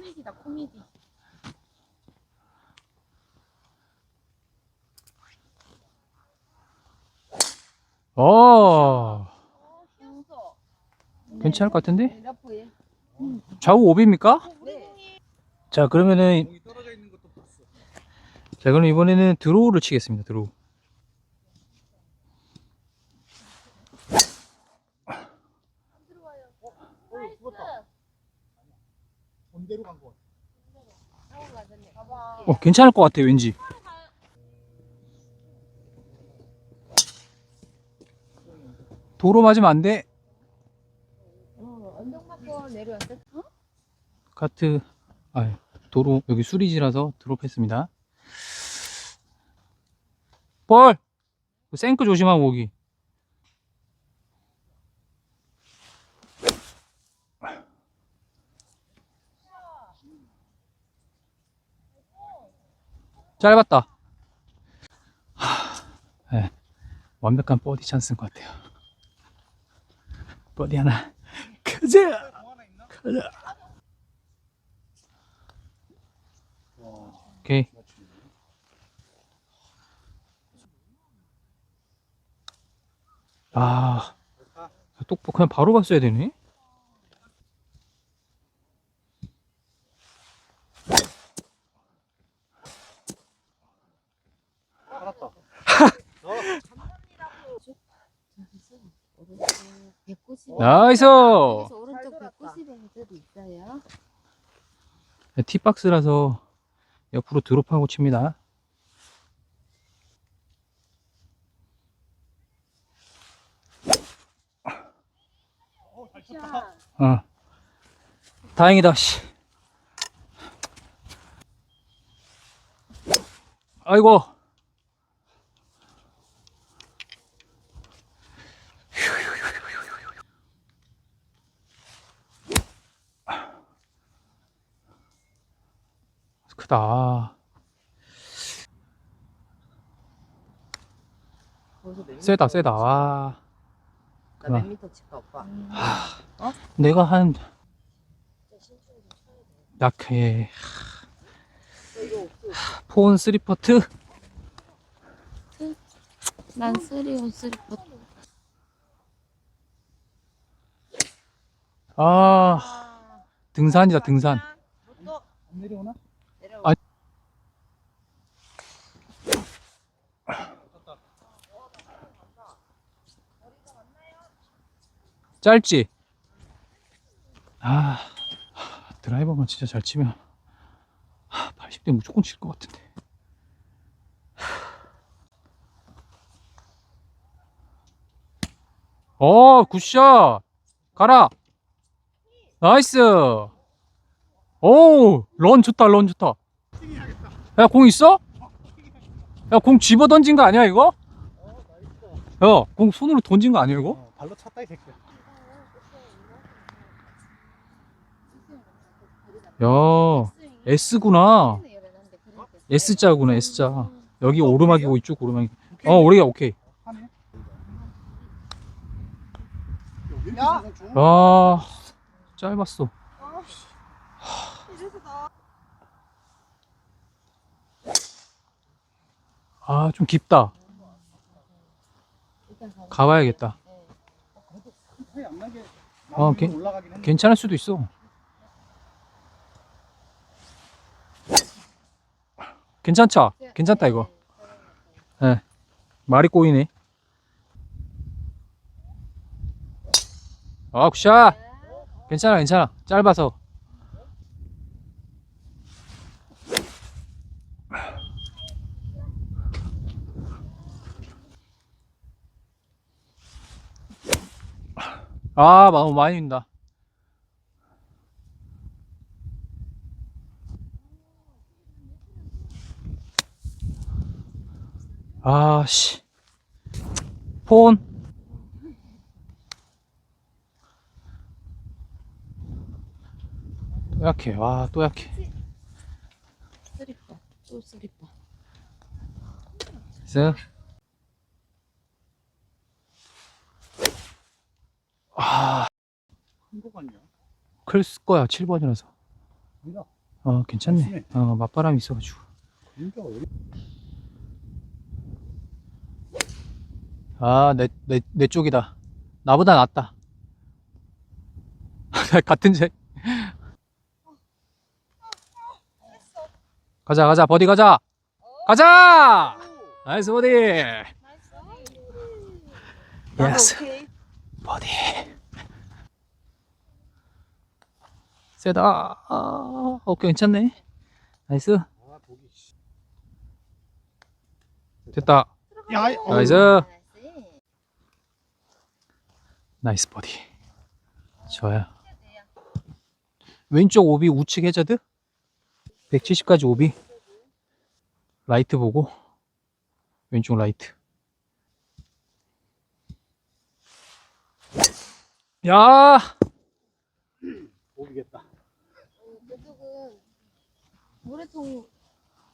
코미디다 코미디. 어, 어. 괜찮을 것 같은데? 네. 좌우 오비입니까? 네. 자, 그러면은. 자, 그럼 이번에는 드로우를 치겠습니다, 드로우. 본대로 간 거. 봐봐. 어, 괜찮을 것 같아, 왠지. 도로 맞으면 안 돼. 카트, 아, 도로, 여기 수리지라서 드롭했습니다. 볼! 그 생크 조심하고 오기. 짧았다. 하, 네, 완벽한 버디 찬스인 것 같아요. 버디 하나. 가자! 가자! 오케이. 아, 똑똑 그냥 바로 갔어야 되네. 오른쪽 190. 나이스! 그래서 오른쪽 190에 헤드도 있어요. 네, 티박스라서 옆으로 드롭하고 칩니다. 어. 자, 어. 다행이다, 씨. 아이고. 크다. 몇 세다, 세다. 칠까? 와. 나몇 미터 칠까 오빠? 내가 한 약해. 폰 3퍼트? 난 쓰리온 쓰리포. 아, 등산이다, 등산. 안 내려오나? 내려와. 아. 짧지? 아, 드라이버만 진짜 잘 치면 80대 무조건 칠 것 같은데. 어, 굿샷! 가라! 나이스! 오, 런 좋다, 런 좋다. 야, 공 있어? 야, 공 집어 던진 거 아니야, 이거? 야, 공 손으로 던진 거 아니야, 이거? 어, 발로 찼다 이 새끼야. 야, S구나. S자구나, S자. 여기 오르막이고 이쪽 오르막이. 어, 우리가 오케이. 야! 아, 짧았어. 아, 좀 깊다. 가봐야겠다. 어, 했는데. 괜찮을 수도 있어. 괜찮죠? 괜찮다, 이거. 예. 말이 꼬이네. 아, 굿샷! 괜찮아, 괜찮아. 짧아서. 아, 너무 많이 윈다. 아, 씨. 폰. 또 약해. 와, 또 약해. 쓰리포. 또 쓰리포. 됐어? 아, 큰거 같냐? 클 거야. 7번이라서. 아니다. 어, 괜찮네. 어, 맞바람이 있어가지고. 진짜래? 아, 내, 내, 내 쪽이다. 나보다 낫다. 같은 제. 가자, 가자, 버디 가자! 가자! 나이스 버디! 예스. 버디. 세다. 아, 오케이, 괜찮네. 나이스. 됐다. 야, 어, 나이스. 나이스. 버디. 좋아요. 왼쪽 오비 우측 해저드? 170까지 오비. 라이트 보고. 왼쪽 라이트. 야! 그쪽은 모래통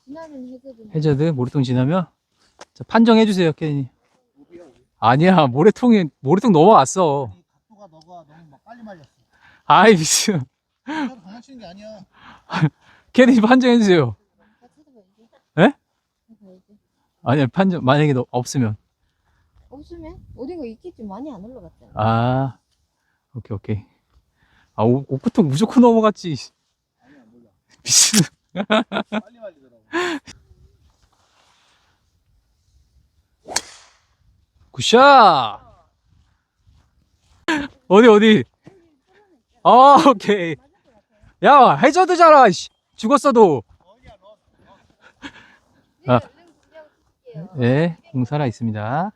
지나는 해저드. 해저드 모래통 지나면 자, 판정해 주세요, 케니. 아니야, 모래통이 모래통 넘어왔어. 이 각도가 너가 너무 막 빨리 말렸어. 아이 미친. 나도 장난치는 게 아니야. 케니 판정해 주세요. 다 찾아봐야지. 에? 찾아봐야지. 아니야, 판정 만약에 너 없으면. 없으면 어딘가 있겠지 많이 안 올라갔잖아. 아, 오케이, 오케이. 아, 오, 오크통 무조건 넘어갔지. 아니야, 몰라. 미친. 빨리 말리더라고. 굿샷! 어디, 어디? 아, 오케이. 야, 해저드잖아, 씨. 죽었어도. 아. 예, 공 살아 있습니다.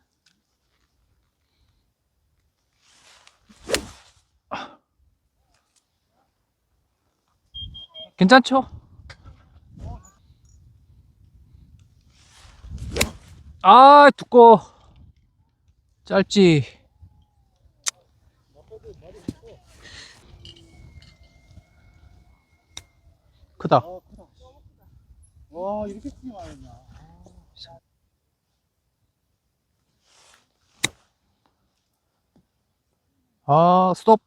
괜찮죠? 아, 두꺼워. 짧지. 크다. 아, 크다. 와, 이렇게 크게 말했냐. 아, 스톱.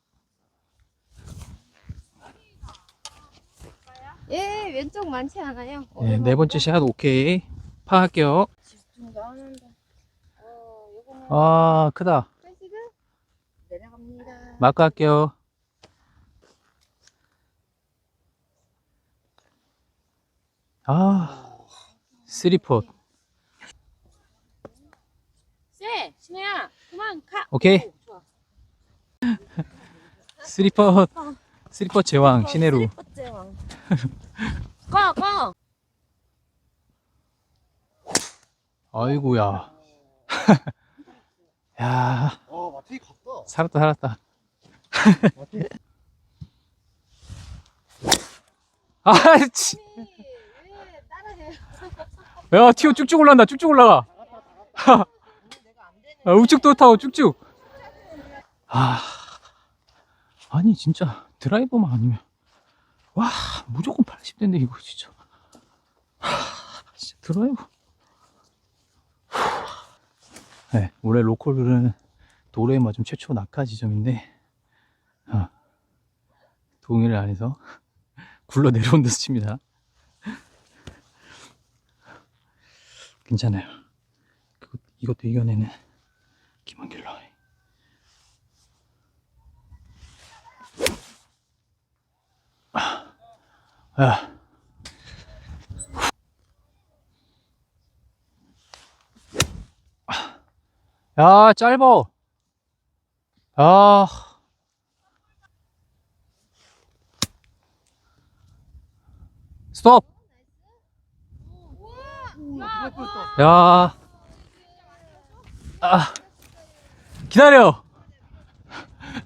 예, 왼쪽 많지 않아요. 네, 네 번째 샷 오케이. 파할게요. 집중도 안 한다. 어, 요거는 아, 크다. 지금 내려갑니다. 마크 할게요. 아, 쓰리폿. 쎄, 신혜야, 그만 가. 오케이. 오, 좋아. 쓰리폿. 쓰리폿 제왕, 시네루. 번째 왕. 꺼, 꺼. 아이고야. 야, 와, 마테이 갔다. 살았다, 살았다. 마테이. 아, 치. 왜 따라해? 야, 튀어 쭉쭉 올라간다, 쭉쭉 올라가. 아, 우측도 타고 쭉쭉. 아, 아니 진짜 드라이버만 아니면 와 무조건 80대인데 이거 진짜. 하, 진짜 드라이버. 네, 올해 로컬은 도로에 맞은 최초 낙하 지점인데 아, 동의를 안 해서 굴러 내려온 데서 칩니다. 괜찮아요. 그것, 이것도 이겨내는 김한길 라이. 아. 야, 짧어. 아. 스톱. 야. 아. 기다려.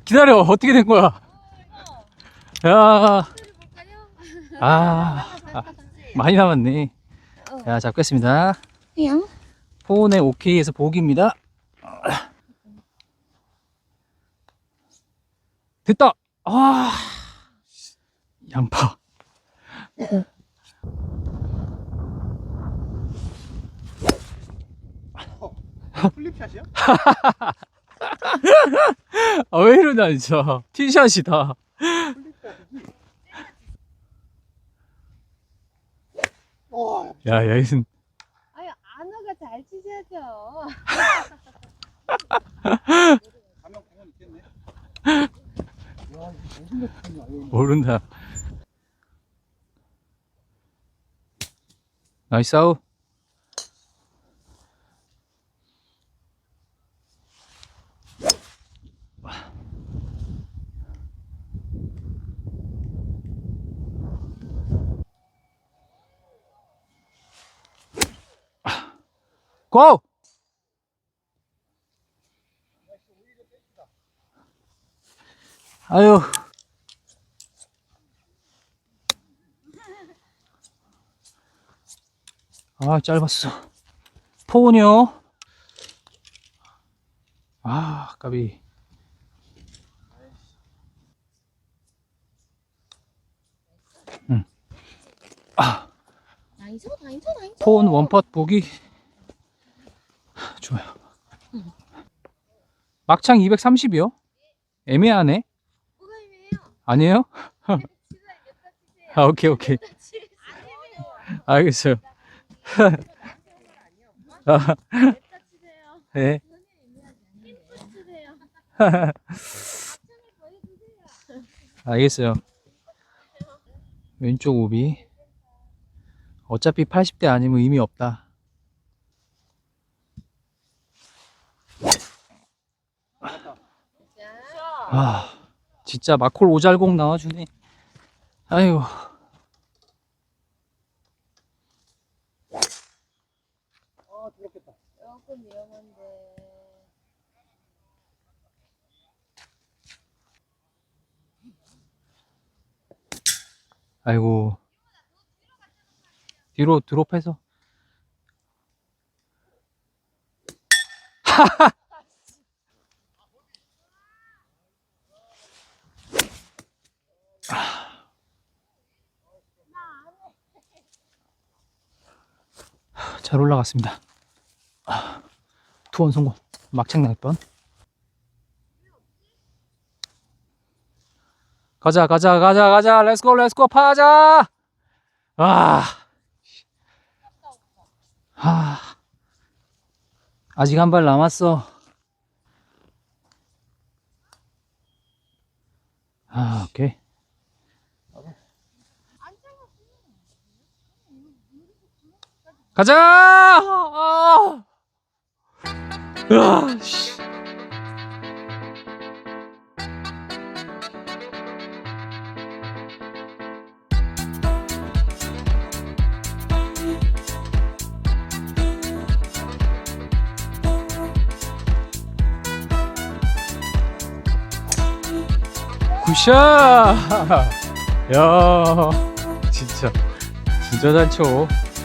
기다려. 어떻게 된 거야? 야. 아. 아, 많이 남았네. 자, 잡겠습니다. 폰의 OK에서 보기입니다. 됐다. 아. 양파. 플립샷이야? 아, 왜 이러냐, 진짜. 티샷이다. 플립샷이지. 어, 야, 야 이슨. 아유 안어가 잘 치셔야죠. 모른다. 나이스 아웃. 고! 아유. 아, 짧았어. 포은이요. 아, 까비. 응. 아, 나이스 나이스 나이스. 포은 원팟 보기. 좋아요. 막창 230이요? 애매하네. 아니에요? 아, 오케이, 오케이. 알겠어요. 아. 네. 알겠어요. 왼쪽 오비. 어차피 80대 아니면 의미 없다. 자, 아, 진짜 마콜 오잘공 나와주네. 아이고. 아, 더럽겠다. 조금 위험한데. 아이고. 뒤로 드롭해서. 잘 올라갔습니다. 아, 투원 성공. 막창 날 뻔. 가자, 가자, 가자, 가자. 렛츠고, 렛츠고, 파자! 아. 아. 아직 한 발 남았어. 아, 오케이. 가자! 아! 으아, 씨. 굿샷! 야, 진짜, 진짜 잘 쳐.